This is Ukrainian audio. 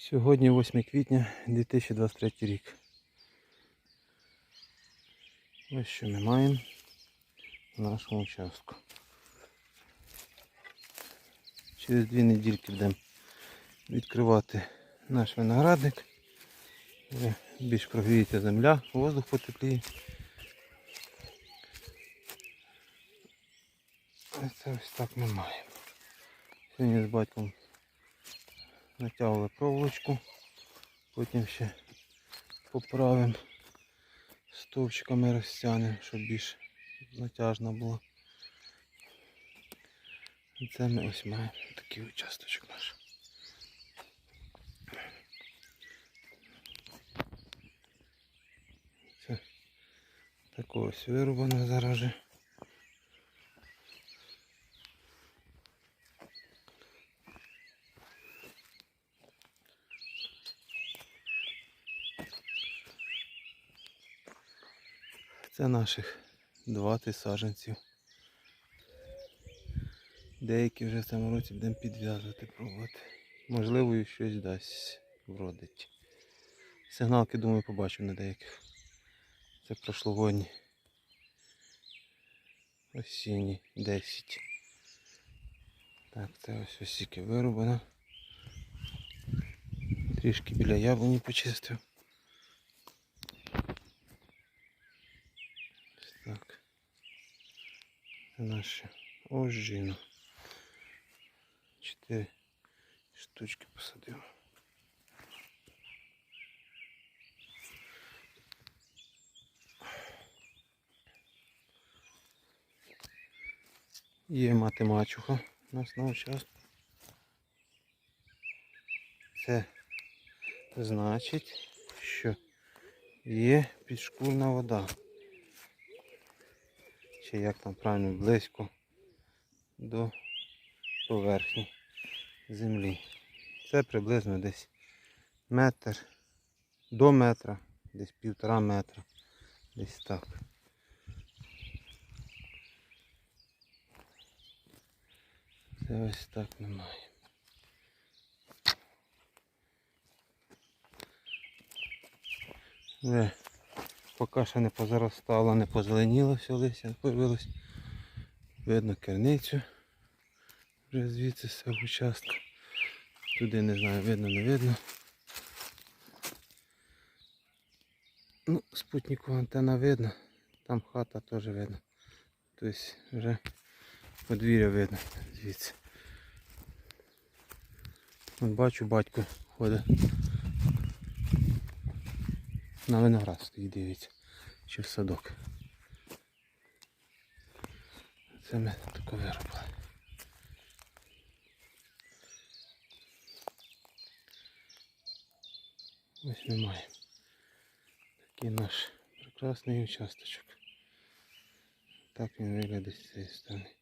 Сьогодні 8 квітня 2023 рік. Ось що ми маємо на нашому участку. Через дві недільки будемо відкривати наш виноградник. Більш прогріється земля, воздух потепліє. Це ось так ми маємо. Сьогодні з батьком натягували проволочку, потім ще поправимо стовпчиками розтягнемо, щоб більш натяжна була. Це ми ось маємо такий участочок наш. Це такого ось вирубано зараз Це наших 20 саджанців. Деякі вже в цьому році будемо підв'язувати, пробувати. Можливо, і щось дасть вродить. Сигналки, думаю, побачу на деяких. Це прошлогодні. Осінні 10. Так, це ось ось тільки вирубано. Трішки біля яблуні почистив. Ось Так. Це наше ожжіно. Чотири штучки посадив. Є мати мачуха у нас на участку. Це значить, що є підшкурна вода. Чи як там правильно близько до поверхні землі. Це приблизно десь метр до метра, десь півтора метра. Десь так. Це ось так немає. Вже поки що не позаростало, не позеленіло все листя, появилось. Видно керницю. Вже звідси з участка. Туди не знаю, видно, не видно. Ну, спутникова антенна видно. Там хата теж видно. Тобто вже подвір'я видно звідси. От бачу, батько ходить. На виноград стоїть, дивиться. Чи в садок. Це ми тако виробили. Ось ми маємо такий наш прекрасний участочок. Так він виглядає з цієї сторони.